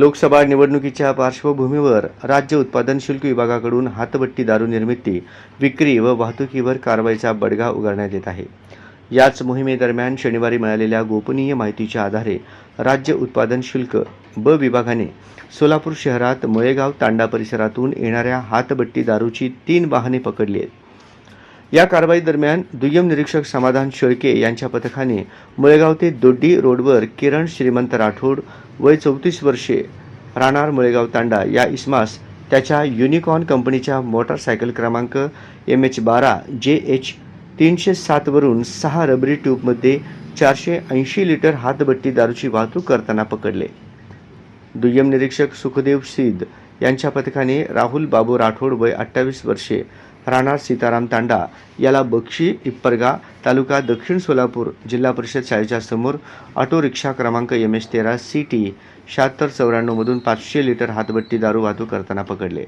लोकसभा निवडणुकीच्या पार्श्वभूमीवर राज्य उत्पादन शुल्क विभागाकडून हातबट्टी दारू निर्मिती विक्री व वाहतुकीवर कारवाईचा बडगा उगारण्यात येत आहे. याच मोहिमेदरम्यान शनिवारी मिळालेल्या गोपनीय माहितीच्या आधारे राज्य उत्पादन शुल्क ब विभागाने सोलापूर शहरात मुळेगाव तांडा परिसरातून येणाऱ्या हातबट्टी दारूची तीन वाहने पकडली आहेत. या कारवाई दरम्यान दुय्यम निरीक्षक समाधान शेळके यांच्या पथकाने मुळेगाव ते दोड्डी रोडवर किरण श्रीमंत राठोड वय चौतीस वर्षे राहणार मुळेगाव तांडा या इस्मास त्याच्या युनिकॉर्न कंपनीच्या मोटारसायकल क्रमांक एम एच बारा जे एच तीनशे सातवरून सहा रबरी ट्यूबमध्ये चारशे ऐंशी लिटर हातभट्टी दारूची वाहतूक करताना पकडले. दुय्यम निरीक्षक सुखदेव सिद्ध यांच्या पथकाने राहुल बाबू राठोड वय अठ्ठावीस वर्षे राहणार सीताराम तांडा याला बक्षी इप्परगा तालुका दक्षिण सोलापूर जिल्हा परिषद शाळेच्या समोर ऑटो रिक्षा क्रमांक एम एच तेरा सी टी शहात्तर चौऱ्याण्णवमधून पाचशे लिटर हातबट्टी दारू वाहतूक करताना पकडले.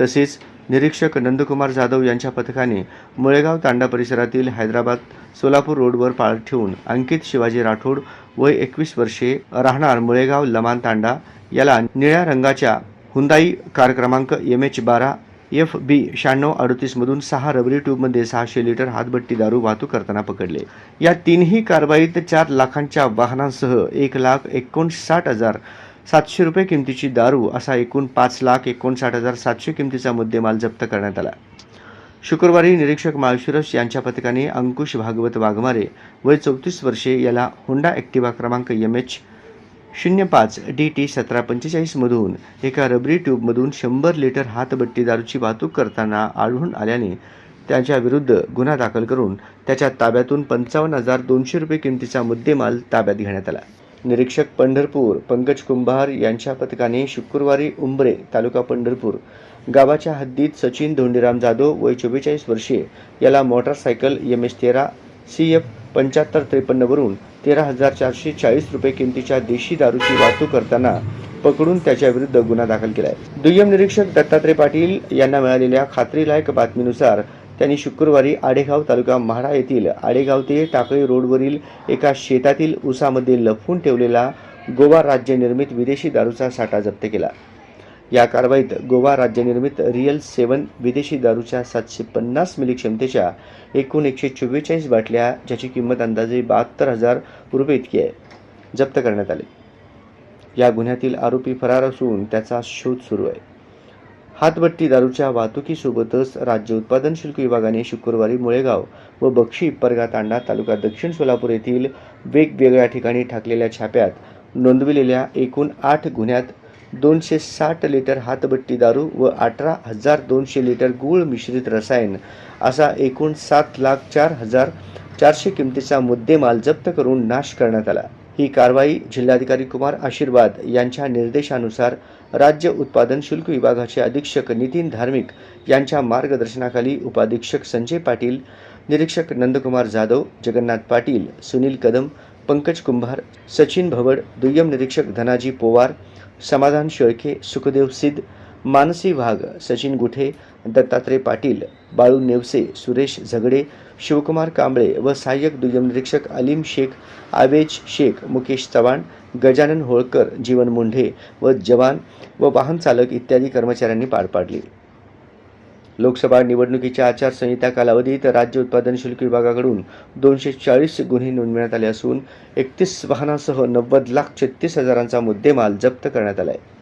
तसेच निरीक्षक नंदकुमार जाधव यांच्या पथकाने मुळेगाव तांडा परिसरातील हैदराबाद सोलापूर रोडवर पाळ ठेवून अंकित शिवाजी राठोड वय एकवीस वर्षे राहणार मुळेगाव लमान तांडा याला निळ्या रंगाच्या हुंदाई कार क्रमांक एम एच बारा एफ बी शहाण्णव अडतीसमधून सहा रबरी ट्यूबमध्ये सहाशे लिटर हातभट्टी दारू वाहतूक करताना पकडले. या तीनही कारवाईत चार लाखांच्या वाहनांसह एक लाख एकोणसाठ हजार सातशे रुपये किमतीची दारू असा एकूण पाच लाख एकोणसाठ हजार सातशे किमतीचा मुद्देमाल जप्त करण्यात आला. शुक्रवारी निरीक्षक माळशिरस यांच्या पथकाने अंकुश भागवत वाघमारे वय चौतीस वर्षे याला होंडा ॲक्टिवा क्रमांक एम एच शून्य पाच डी टी सतरा पंचेचाळीसमधून एका रबरी ट्यूबमधून शंभर लिटर हातबट्टी दारूची वाहतूक करताना आढळून आल्याने त्याच्याविरुद्ध गुन्हा दाखल करून त्याच्या ताब्यातून पंचावन्न हजार दोनशे रुपये किमतीचा मुद्देमाल ताब्यात घेण्यात आला. निरीक्षक पंढरपूर पंकज कुंभार यांच्या पथकाने शुक्रवारी उंबरे तालुका पंढरपूर गावाच्या हद्दीत सचिन धोंडीराम जाधव वय चव्वेचाळीस वर्षे याला मोटारसायकल एम एस तेरा सी एफ पंच्याहत्तर त्रेपन्नवरून तेरा हजार चारशे चाळीस रुपये किमतीच्या देशी दारूची वाहतूक करताना पकडून त्याच्याविरुद्ध गुन्हा दाखल केला आहे दुय्यम निरीक्षक दत्तात्रय पाटील यांना मिळालेल्या खात्रीलायक बातमीनुसार त्यांनी शुक्रवारी आडेगाव तालुका म्हाडा येथील आडेगाव ते टाकळी रोडवरील एका शेतातील उसामध्ये लपवून ठेवलेला गोवा राज्य निर्मित विदेशी दारूचा साठा जप्त केला. या कारवाईत गोवा राज्यनिर्मित रिअल सेवन विदेशी दारूच्या सातशे पन्नास मिली क्षमतेच्या एकूण एकशे चव्वेचाळीस बाटल्या ज्याची किंमत अंदाजे बहात्तर हजार रुपये इतकी आहे जप्त करण्यात आले. या गुन्ह्यातील आरोपी फरार असून त्याचा शोध सुरू आहे. हातभट्टी दारूच्या वाहतुकीसोबतच राज्य उत्पादन शुल्क विभागाने शुक्रवारी मुळेगाव व बक्षी परगा तांडा तालुका दक्षिण सोलापूर येथील वेगवेगळ्या ठिकाणी ठाकलेल्या छाप्यात नोंदविलेल्या एकूण आठ गुन्ह्यात दोनशे साठ लिटर हातभट्टी दारू व अठरा हजार दोनशे लिटर गूळ मिश्रित रसायन असा एकूण सात लाख चार हजार चारशे किमतीचा मुद्देमाल जप्त करून नाश करण्यात आला. ही कारवाई जिल्हाधिकारी कुमार आशीर्वाद यांच्या निर्देशानुसार राज्य उत्पादन शुल्क विभागाचे अधीक्षक नितीन धार्मिक यांच्या मार्गदर्शनाखाली उपाधीक्षक संजय पाटील निरीक्षक नंदकुमार जाधव जगन्नाथ पाटील सुनील कदम पंकज कुंभार सचिन भवड दुय्यम निरीक्षक धनाजी पोवार समाधान शेळके सुखदेव सिद्ध मानसी वाघ सचिन गुठे दत्तात्रय पाटील बाळू नेवसे सुरेश झगडे शिवकुमार कांबळे व सहाय्यक दुय्यम निरीक्षक अलीम शेख आवेज शेख मुकेश चव्हाण गजानन होळकर जीवन मुंढे व जवान व वाहन चालक इत्यादी कर्मचाऱ्यांनी पार पाडली. लोकसभा निवडणुकीच्या आचारसंहिता कालावधीत राज्य उत्पादन शुल्क विभागाकडून दोनशे चाळीस गुन्हे नोंदविण्यात आले असून एकतीस वाहनासह नव्वद लाख छत्तीस हजारांचा मुद्देमाल जप्त करण्यात आला आहे